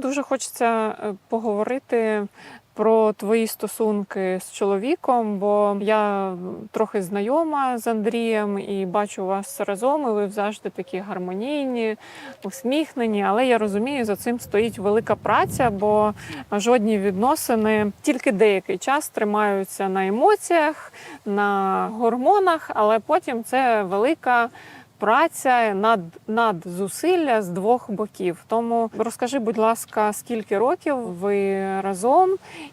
Дуже хочеться е, поговорити про твої стосунки з чоловіком, бо я трохи знайома з Андрієм і бачу вас разом, і ви завжди такі гармонійні, усміхнені. Але я розумію, за цим стоїть велика праця, бо жодні відносини тільки деякий час тримаються на емоціях, на гормонах, але потім це велика праця над, над зусилля з двох боків. Тому розкажи, будь ласка, скільки років ви разом,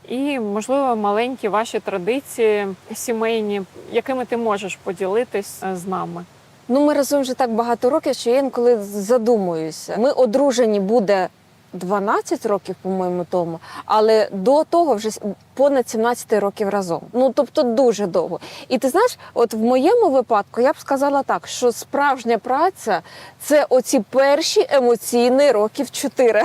і можливо маленькі ваші традиції сімейні, якими ти можеш поділитись е, з нами. Ну, ми разом вже так багато років, що я інколи задумуюся. Ми одружені буде 12 років, по-моєму, тому, але до того вже понад 17 років разом. Ну тобто дуже довго. І ти знаєш, от в моєму випадку я б сказала так, що справжня праця це оці перші емоційні років 4.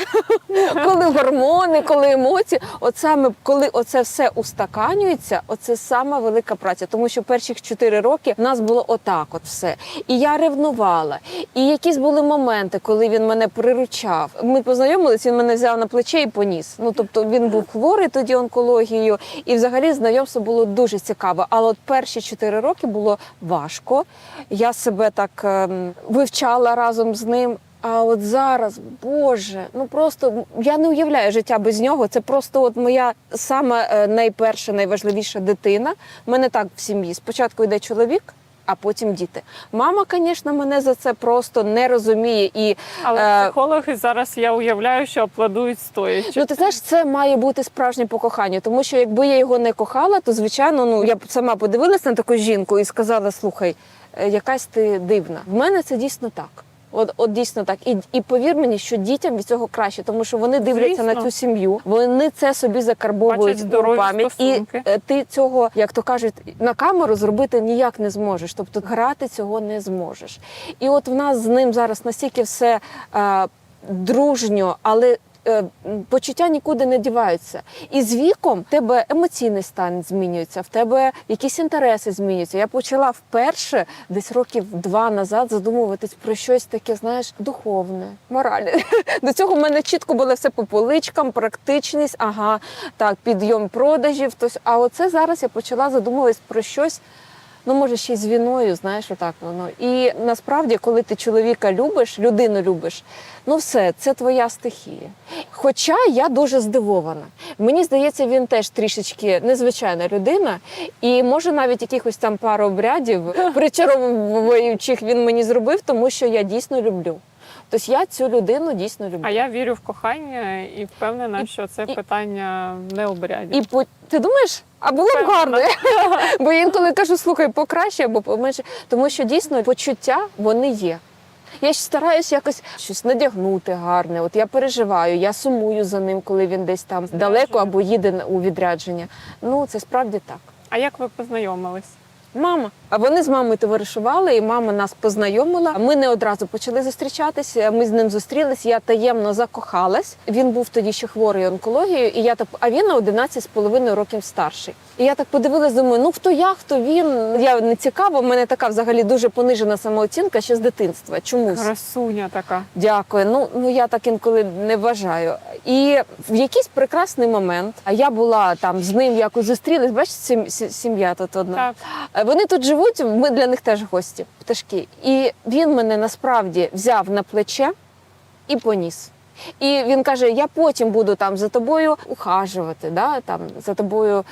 коли гормони, коли емоції, от саме коли оце все устаканюється, оце сама велика праця. Тому що перших 4 роки в нас було отак, от все. І я ревнувала. І якісь були моменти, коли він мене приручав. Ми познайомились, він мене взяв на плече і поніс. Ну тобто він був хворий тоді онкологією, і взагалі знайомство було дуже цікаво. Але от перші чотири роки було важко. Я себе так ем, вивчала разом з ним. А от зараз, Боже, ну просто я не уявляю життя без нього. Це просто от моя саме найперша, найважливіша дитина. У мене так в сім'ї. Спочатку йде чоловік, а потім діти. Мама, звісно, мене за це просто не розуміє і Але Е, психологи зараз я уявляю, що аплодують стоячи. Ну, ти знаєш, це має бути справжнє покохання, тому що якби я його не кохала, то звичайно, ну я б сама подивилася на таку жінку і сказала: слухай, е, якась ти дивна. В мене це дійсно так. От, от дійсно так. І, і повір мені, що дітям від цього краще, тому що вони дивляться на цю сім'ю, вони це собі закарбовують у пам'ять. І е, ти цього, як то кажуть, на камеру зробити ніяк не зможеш. Тобто грати цього не зможеш. І от в нас з ним зараз настільки все е, дружньо, але. Е, Почуття нікуди не діваються, і з віком в тебе емоційний стан змінюється, в тебе якісь інтереси змінюються. Я почала вперше десь років два назад задумуватись про щось таке, знаєш, духовне, моральне. До цього в мене чітко було все по поличкам, практичність, ага, так, підйом продажів. Тось, а оце зараз я почала задумуватись про щось. Ну, може, ще й з війною, знаєш, отак воно. І насправді, коли ти чоловіка любиш, людину любиш, ну все, це твоя стихія. Хоча я дуже здивована. Мені здається, він теж трішечки незвичайна людина, і може навіть якихось там пару обрядів причаровуючих він мені зробив, тому що я дійсно люблю. Тобто я цю людину дійсно люблю. А я вірю в кохання і впевнена, І- що це і- питання не обрядів. І ти думаєш, а було б гарно. Бо я інколи кажу, слухай, покраще або поменше, тому що дійсно почуття вони є. Я ж стараюся якось щось надягнути гарне. От я переживаю, я сумую за ним, коли він десь там далеко або їде у відрядження. Ну це справді так. А як ви познайомились? Мама. А вони з мамою товаришували, і мама нас познайомила. Ми не одразу почали зустрічатися. Ми з ним зустрілись. Я таємно закохалась. Він був тоді ще хворий онкологією, і я так, а він на 11 з половиною років старший. І я так подивилась, думаю, ну хто я, хто він. Я не цікава. У мене така взагалі дуже понижена самооцінка ще з дитинства. Чомусь. Красуня така. Дякую. Ну ну я так інколи не вважаю. І в якийсь прекрасний момент, а я була там з ним якось зустрілась. Сі- сім'я тут одна. Так. Е, Вони тут живуть, ми для них теж гості, пташки. І він мене насправді взяв на плече і поніс. І він каже: я потім буду там за тобою ухажувати, да, там, за тобою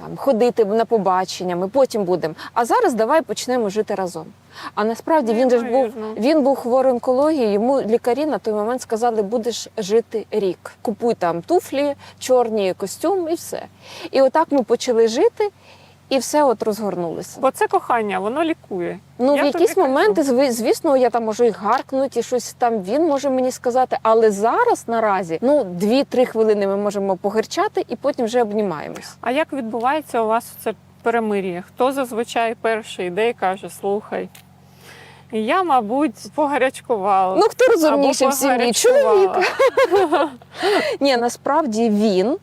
там, ходити на побачення, ми потім будемо. А зараз давай почнемо жити разом. А насправді він же ж був він був хворий онкологією. Йому лікарі на той момент сказали, будеш жити рік. Купуй там туфлі, чорні костюм і все. І отак ми почали жити, і все от розгорнулося. Бо це кохання, воно лікує. Ну, Я в якісь моменти, кажу. звісно, я там можу і гаркнути, і щось там він може мені сказати. Але зараз наразі ну дві-три хвилини ми можемо погирчати і потім вже обнімаємось. А як відбувається у вас це перемир'я? Хто зазвичай перший йде і каже: слухай, я, мабуть, погарячкувала. Ну хто розумніший в сім'ї? Чоловік. Ні, насправді він,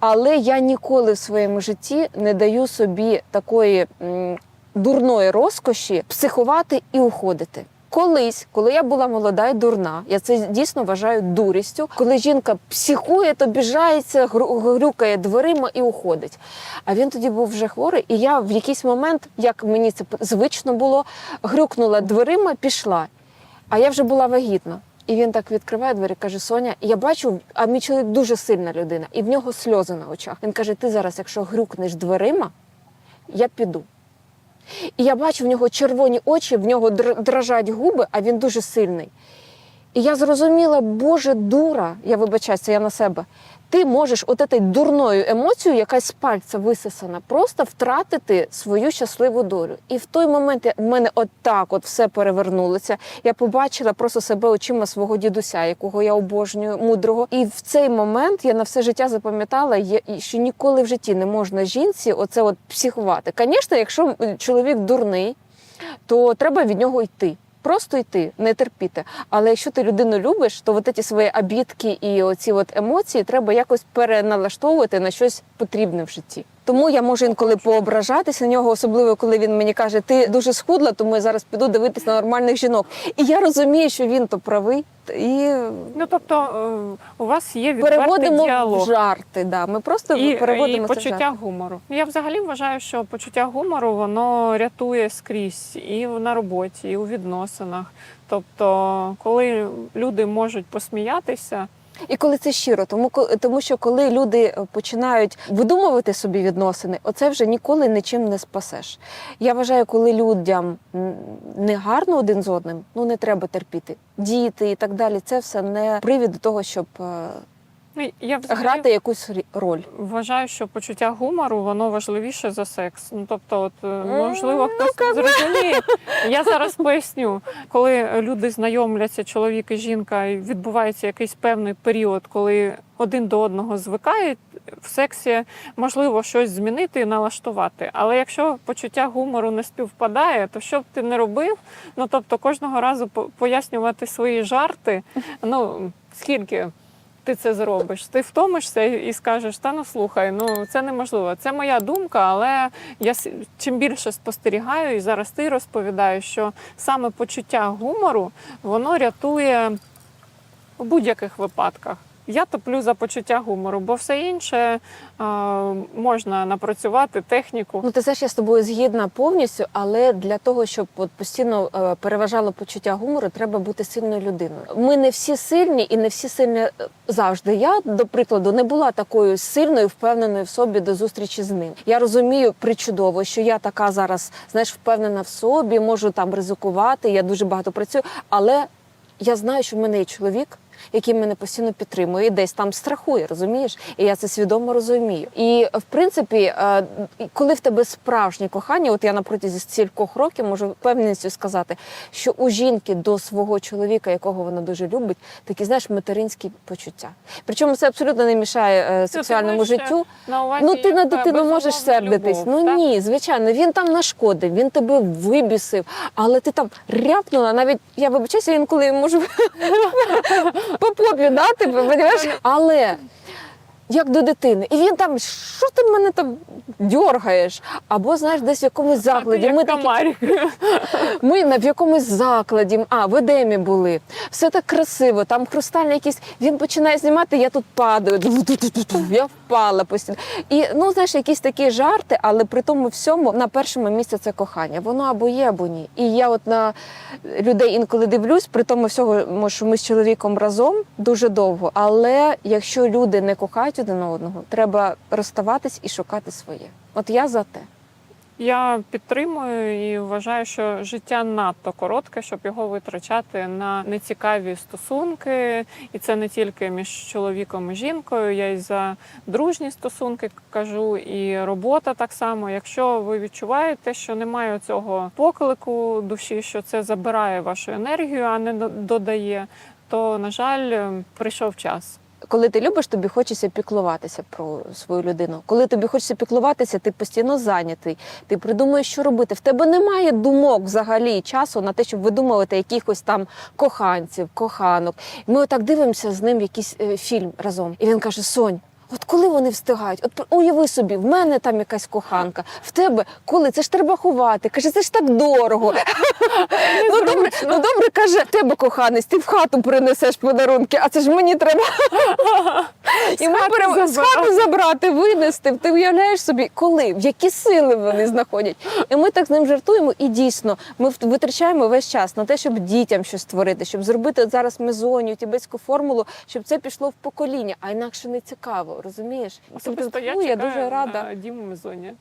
але я ніколи в своєму житті не даю собі такої м, дурної розкоші психувати і уходити. Колись, коли я була молода і дурна, я це дійсно вважаю дурістю, коли жінка психує, то біжається, грюкає дверима і уходить. А він тоді був вже хворий, і я в якийсь момент, як мені це звично було, грюкнула дверима, пішла. А я вже була вагітна. І він так відкриває двері, каже: Соня, я бачу, а мій чоловік дуже сильна людина, і в нього сльози на очах. Він каже: Ти зараз, якщо грюкнеш дверима, я піду. І я бачу в нього червоні очі, в нього дрожать губи, а він дуже сильний. І я зрозуміла, Боже, дура, я вибачаюся, я на себе. Ти можеш от этой дурною емоцією, яка з пальця висосана, просто втратити свою щасливу долю. І в той момент в мене от так от все перевернулося. Я побачила просто себе очима свого дідуся, якого я обожнюю, мудрого. І в цей момент я на все життя запам'ятала, що ніколи в житті не можна жінці оце от психувати. Звісно, якщо чоловік дурний, то треба від нього йти. Просто йти, не терпіти. Але якщо ти людину любиш, то от ці свої обідки і оці от емоції треба якось переналаштовувати на щось потрібне в житті. Тому я можу інколи поображатися на нього, особливо коли він мені каже, ти дуже схудла, тому я зараз піду дивитись на нормальних жінок. І я розумію, що він то правий, і Ну тобто е, у вас є відвертий переводимо діалог. в жарти. Да. Ми просто І, переводимо і в жарти. почуття гумору. Я взагалі вважаю, що почуття гумору воно рятує скрізь і на роботі, і у відносинах. Тобто, коли люди можуть посміятися, І коли це щиро, тому тому що коли люди е, починають видумувати собі відносини, оце вже ніколи нічим не спасеш. Я вважаю, коли людям не гарно один з одним, ну не треба терпіти. Діти і так далі. Це все не привід до того, щоб е, я взагалі грати якусь роль. вважаю, що почуття гумору воно важливіше за секс. Ну тобто, от е, можливо, ну, хтось зрозуміє. Я зараз поясню, коли люди знайомляться, чоловік і жінка, і відбувається якийсь певний період, коли один до одного звикають. В сексі можливо щось змінити і налаштувати. Але якщо почуття гумору не співпадає, то що б ти не робив? Ну тобто кожного разу пояснювати свої жарти. Ну скільки ти це зробиш? Ти втомишся і скажеш, та ну слухай, ну це неможливо. Це моя думка, але я чим більше спостерігаю, і зараз ти розповідаєш, що саме почуття гумору воно рятує у будь-яких випадках. Я топлю за почуття гумору, бо все інше а, можна напрацювати техніку. Ну, ти знаєш, я з тобою згідна повністю, але для того, щоб от постійно е, переважало почуття гумору, треба бути сильною людиною. Ми не всі сильні і не всі сильні е, завжди. Я, до прикладу, не була такою сильною, впевненою в собі до зустрічі з ним. Я розумію причудово, що я така зараз, знаєш, впевнена в собі, можу там ризикувати. Я дуже багато працюю, але я знаю, що в мене є чоловік. Який мене постійно підтримує, і десь там страхує, розумієш? І я це свідомо розумію. І в принципі, е, коли в тебе справжнє кохання, от я на протязі стількох років можу впевненістю сказати, що у жінки до свого чоловіка, якого вона дуже любить, такі знаєш материнські почуття. Причому це абсолютно не мішає е, сексуальному маєш життю. На увазі Ну ти на дитину можеш сердитись. любов, ну так? ні, звичайно, він там нашкодив, він тебе вибісив, але ти там ряпнула. Навіть я вибачаюся, інколи можу по попі дати, розумієш? Але як до дитини. І він там, що ти мене там дьоргаєш? Або знаєш, десь в якомусь закладі. Ми такі ми в якомусь закладі, а в Едемі були. Все так красиво, там хрустальний якийсь. Він починає знімати, я тут падаю. Я впала постійно. І ну знаєш, якісь такі жарти, але при тому всьому на першому місці це кохання. Воно або є, або ні. І я от на людей інколи дивлюсь, при тому всього, що ми з чоловіком разом дуже довго. Але якщо люди не кохають один одного, треба розставатись і шукати своє. От я за те. Я підтримую і вважаю, що життя надто коротке, щоб його витрачати на нецікаві стосунки, і це не тільки між чоловіком і жінкою. Я і за дружні стосунки кажу, і робота так само. Якщо ви відчуваєте, що немає цього поклику душі, що це забирає вашу енергію, а не додає, то на жаль, прийшов час. Коли ти любиш, тобі хочеться піклуватися про свою людину. Коли тобі хочеться піклуватися, ти постійно зайнятий. Ти придумуєш, що робити. В тебе немає думок взагалі часу на те, щоб видумувати якихось там коханців, коханок. Ми отак дивимося з ним якийсь е, фільм разом. І він каже: Сонь. От коли вони встигають? От уяви собі, в мене там якась коханка, в тебе коли? Це ж треба ховати. Каже, це ж так дорого. ну добре, ну добре, каже, в тебе коханець, ти в хату принесеш подарунки, а це ж мені треба. І ми з хату забрати, винести. Ти уявляєш собі, коли, в які сили вони знаходять. І ми так з ним жартуємо. І дійсно, ми витрачаємо весь час на те, щоб дітям щось створити, щоб зробити от зараз мезонію, тібетську формулу, щоб це пішло в покоління, а інакше не цікаво, розумієш? Особисто я чекаю я дуже рада. на Діму Мезоні.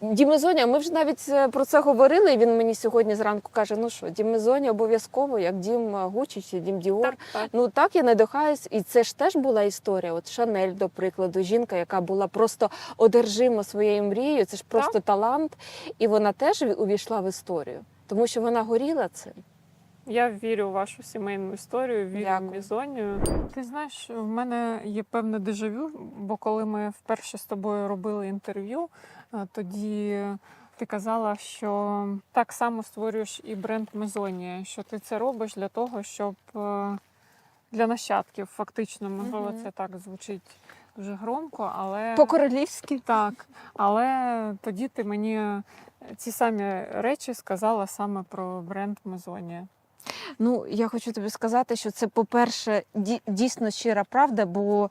Дімезоня, ми вже навіть е, про це говорили. і Він мені сьогодні зранку каже: ну що, Дімезоня обов'язково, як дім е, Гуччі чи дім Діор. Так, так. Ну так я надихаюсь, і це ж теж була історія. От Шанель, до прикладу, жінка, яка була просто одержима своєю мрією. Це ж просто талант, і вона теж увійшла в історію, тому що вона горіла цим. Я вірю в вашу сімейну історію, вірю Дякую. в Мізонію. Ти знаєш, в мене є певне дежавю, бо коли ми вперше з тобою робили інтерв'ю, тоді ти казала, що так само створюєш і бренд Мезонія, що ти це робиш для того, щоб е, для нащадків, фактично, можливо, це так звучить дуже громко, але По-королівськи. так. Але тоді ти мені ці самі речі сказала саме про бренд Мезонія. Ну, я хочу тобі сказати, що це, по-перше, дійсно щира правда, бо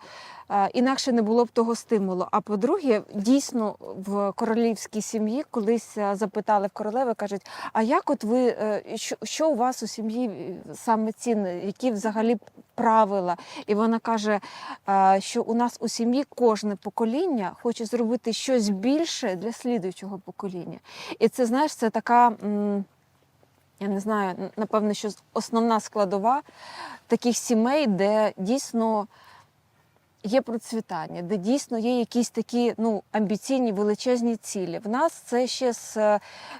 е, інакше не було б того стимулу. А по-друге, дійсно в королівській сім'ї колись е, запитали в королеви, кажуть: а як от ви е, що, у вас у сім'ї саме цінне, які взагалі правила? І вона каже, що у нас у сім'ї кожне покоління хоче зробити щось більше для слідуючого покоління. І це знаєш, це така. Я не знаю, напевно, що основна складова таких сімей, де дійсно є процвітання, де дійсно є якісь такі ну, амбіційні величезні цілі. В нас це ще з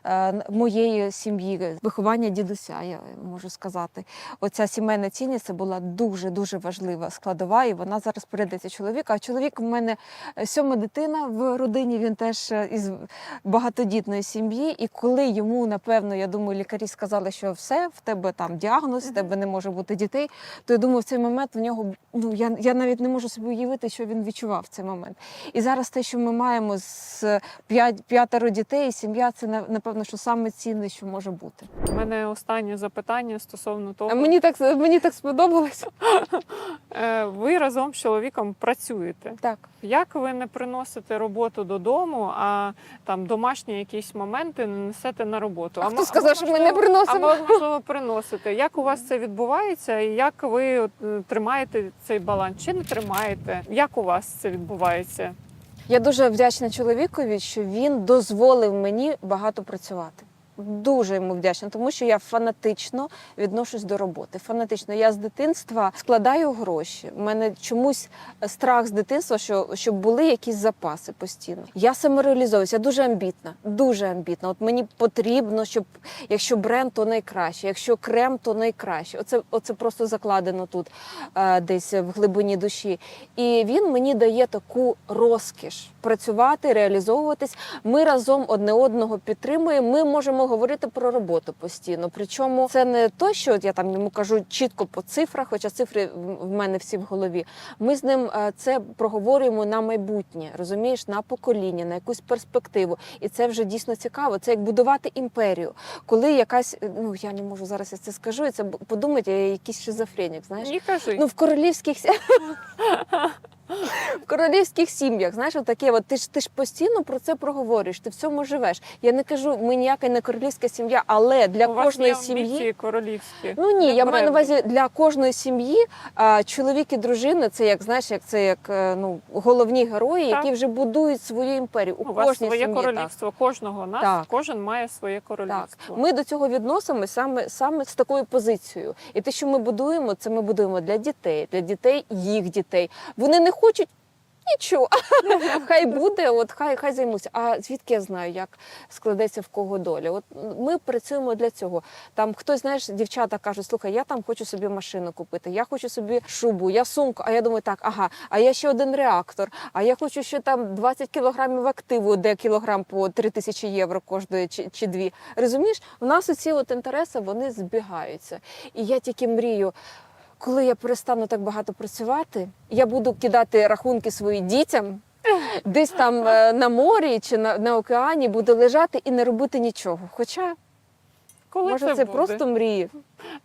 е, моєї сім'ї, виховання дідуся, я можу сказати. Оця сімейна цінність це була дуже дуже важлива складова, і вона зараз передається чоловіку. А чоловік у мене е, сьома дитина в родині. Він теж е, із багатодітної сім'ї. І коли йому, напевно, я думаю, лікарі сказали, що все, в тебе там діагноз, в тебе не може бути дітей, то я думаю, в цей момент в нього ну я, я навіть не можу собі уявити, що він відчував в цей момент. І зараз те, що ми маємо з п'ятеро дітей, сім'я це на- напевно, що саме цінне, що може бути. У мене останнє запитання стосовно того, А мені так мені так сподобалось. Е, ви разом з чоловіком працюєте. Так. Як ви не приносите роботу додому, а там домашні якісь моменти не несете на роботу? А мо- хто сказав, що ми не приносимо? Або можливо приносите. Як у вас це відбувається, і як ви от, е, тримаєте цей баланс? Чи не тримаєте? Як у вас це відбувається? Я дуже вдячна чоловікові, що він дозволив мені багато працювати. Дуже йому вдячна, тому що я фанатично відношусь до роботи. Фанатично. Я з дитинства складаю гроші. У мене чомусь страх з дитинства, що щоб були якісь запаси постійно. Я самореалізовуюся, дуже амбітна, дуже амбітна. От мені потрібно, щоб якщо бренд, то найкраще, якщо крем, то найкраще. Оце, оце просто закладено тут е, десь в глибині душі. І він мені дає таку розкіш працювати, реалізовуватись. Ми разом одне одного підтримуємо. Ми можемо говорити про роботу постійно. Причому це не то, що я там йому кажу чітко по цифрах, хоча цифри в- мене всі в голові. Ми з ним е, це проговорюємо на майбутнє, розумієш, на покоління, на якусь перспективу. І це вже дійсно цікаво. Це як будувати імперію. Коли якась, е, ну я не можу зараз я це скажу, і це б- я якийсь шизофренік, знаєш. Ні, кажи. Ну, в королівських в королівських сім'ях, знаєш, отаке, от ти ж ти ж постійно про це проговорюєш, ти в цьому живеш. Я не кажу, ми ніяка не королівська сім'я, але для у вас кожної є сім'ї. амбіції королівські. Ну ні, я маю на увазі для кожної сім'ї а, чоловік і дружина це як знаєш, як це як е, ну головні герої, Так. які вже будують свою імперію. У, У вас кожній своє сім'ї так. королівство, кожного нас, Так. кожен має своє Так, королівство. ми до цього відносимо саме саме з такою позицією. І те, що ми будуємо, це ми будуємо для дітей, для дітей їх дітей. Вони не хочуть. Нічого, хай буде, от хай хай займуться. А звідки я знаю, як складеться в кого доля? От ми працюємо для цього. Там хтось, знаєш, дівчата кажуть, слухай, я там хочу собі машину купити, я хочу собі шубу, я сумку. А я думаю, так, ага, а я ще один реактор, а я хочу ще там 20 кілограмів активу, де кілограм по 3 тисячі євро коштує чи, чи дві. Розумієш, у нас оці от інтереси вони збігаються. І я тільки мрію. Коли я перестану так багато працювати, я буду кидати рахунки своїм дітям. Десь там е, на морі чи на, на океані буду лежати і не робити нічого. Хоча, Коли може, це, це буде? просто мрії.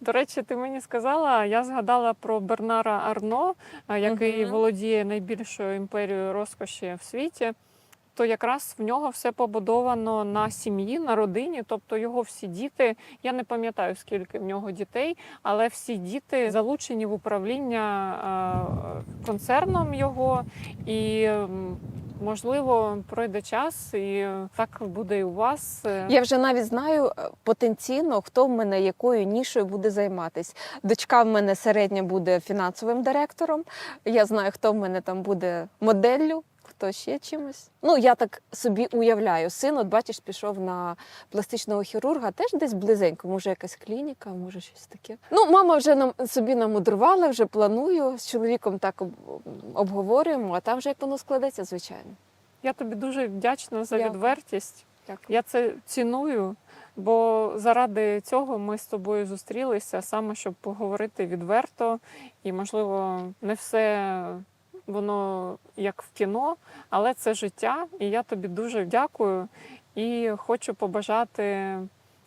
До речі, ти мені сказала, я згадала про Бернара Арно, а, який Мгм. володіє найбільшою імперією розкоші в світі. То якраз в нього все побудовано на сім'ї, на родині, тобто його всі діти. Я не пам'ятаю скільки в нього дітей, але всі діти залучені в управління концерном його, і можливо пройде час, і так буде і у вас. Е, Я вже навіть знаю е, потенційно, хто в мене якою нішою буде займатись. Дочка в мене середня буде фінансовим директором. Я знаю, хто в мене там буде моделлю, хто ще чимось. Ну я так собі уявляю. Син, от бачиш, пішов на пластичного хірурга, теж десь близенько. Може, якась клініка, може щось таке. Ну, мама вже нам собі намудрувала, вже планую. З чоловіком так обговорюємо, а там вже як воно складеться, звичайно. Я тобі дуже вдячна за Дякую. відвертість. Дякую. Я це ціную, бо заради цього ми з тобою зустрілися саме щоб поговорити відверто, і можливо не все воно як в кіно, але це життя. І я тобі дуже дякую і хочу побажати,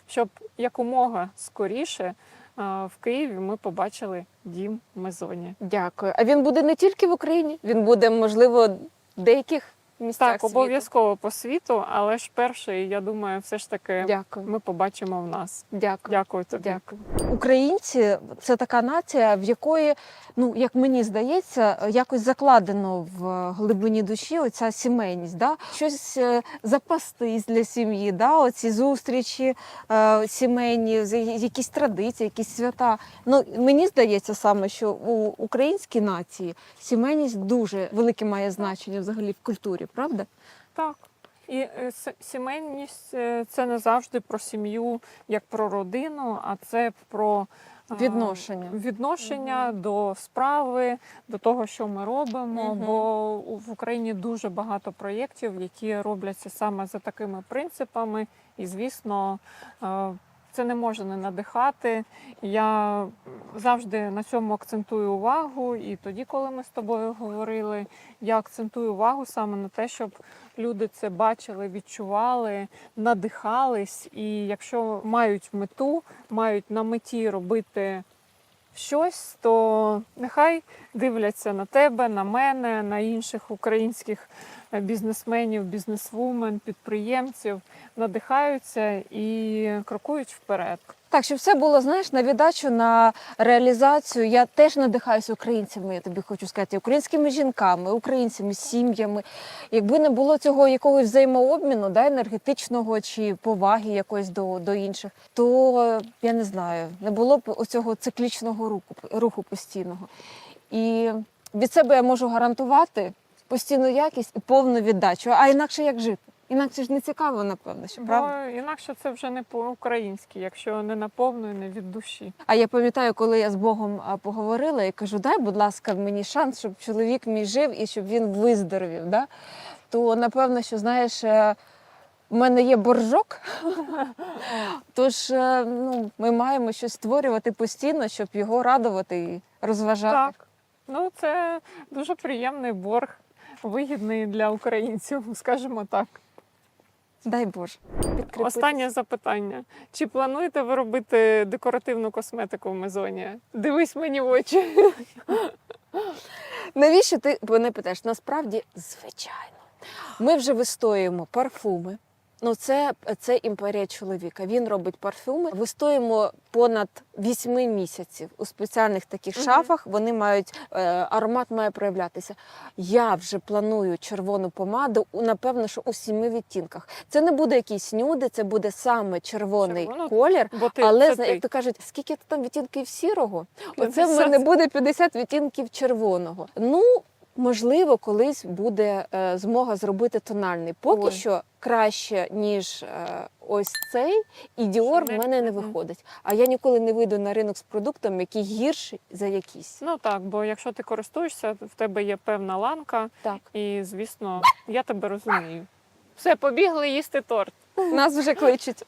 щоб якомога скоріше в Києві ми побачили дім Мезоні. Дякую. А він буде не тільки в Україні, він буде, можливо, деяких місцях. Так, світу. обов'язково по світу, але ж перший, я думаю, все ж таки Дякую. ми побачимо в нас. Дякую. Дякую тобі. Дякую. Українці це така нація, в якої, ну як мені здається, якось закладено в глибині душі оця сімейність, да? щось е, запастись для сім'ї, да? оці зустрічі е, сімейні, якісь традиції, якісь свята. Ну мені здається саме, що у українській нації сімейність дуже велике має значення взагалі в культурі, правда? Так. І е, сімейність е, це не завжди про сім'ю як про родину, а це про е, Відношення. відношення до справи, до того, що ми робимо. Мгм. Бо в Україні дуже багато проєктів, які робляться саме за такими принципами. І, звісно, це не може не надихати. Я завжди на цьому акцентую увагу. І тоді, коли ми з тобою говорили, я акцентую увагу саме на те, щоб люди це бачили, відчували, надихались. І якщо мають мету, мають на меті робити щось, то нехай дивляться на тебе, на мене, на інших українських е, бізнесменів, бізнесвумен, підприємців, надихаються і крокують вперед. Так, щоб все було, знаєш, на віддачу, на реалізацію. Я теж надихаюся українцями, я тобі хочу сказати, українськими жінками, українцями, сім'ями. Якби не було цього якогось взаємообміну, да, енергетичного чи поваги якоїсь до, до інших, то я не знаю, не було б оцього циклічного руху, руху постійного. І від себе я можу гарантувати постійну якість і повну віддачу. А інакше як жити? Інакше ж не цікаво, напевно, що правда. Бо інакше це вже не по-українськи, якщо не наповну і не від душі. А я пам'ятаю, коли я з Богом поговорила і кажу, дай, будь ласка, мені шанс, щоб чоловік мій жив і щоб він виздоровів. Да? То напевно, що знаєш, е, в мене є боржок, тож е, ну, ми маємо щось створювати постійно, щоб його радувати і розважати. Так. Ну, це дуже приємний борг, вигідний для українців, скажімо так. Дай Боже. підкріпитись. Останнє запитання. Чи плануєте ви робити декоративну косметику в Мезоні? Дивись мені в очі. Навіщо ти мене питаєш? Насправді, звичайно. Ми вже вистоюємо парфуми. Ну, це, це імперія чоловіка. Він робить парфюми. Вистоїмо понад 8 місяців у спеціальних таких Мгм. шафах. Вони мають е, аромат має проявлятися. Я вже планую червону помаду. у- Напевно, що у сіми відтінках. Це не буде якийсь нюди, це буде саме червоний Червоно, колір. Бо ти, Але це як то кажуть, скільки там відтінків сірого? Оце в мене буде 50 відтінків червоного. Ну, можливо, колись буде е, змога зробити тональний. Поки Ой. що краще, ніж е, ось цей, і Діор в мене не виходить. А я ніколи не вийду на ринок з продуктом, який гірший за якийсь. Ну так, бо якщо ти користуєшся, в тебе є певна ланка, Так. і звісно, я тебе розумію. Все, побігли їсти торт. Нас вже кличуть.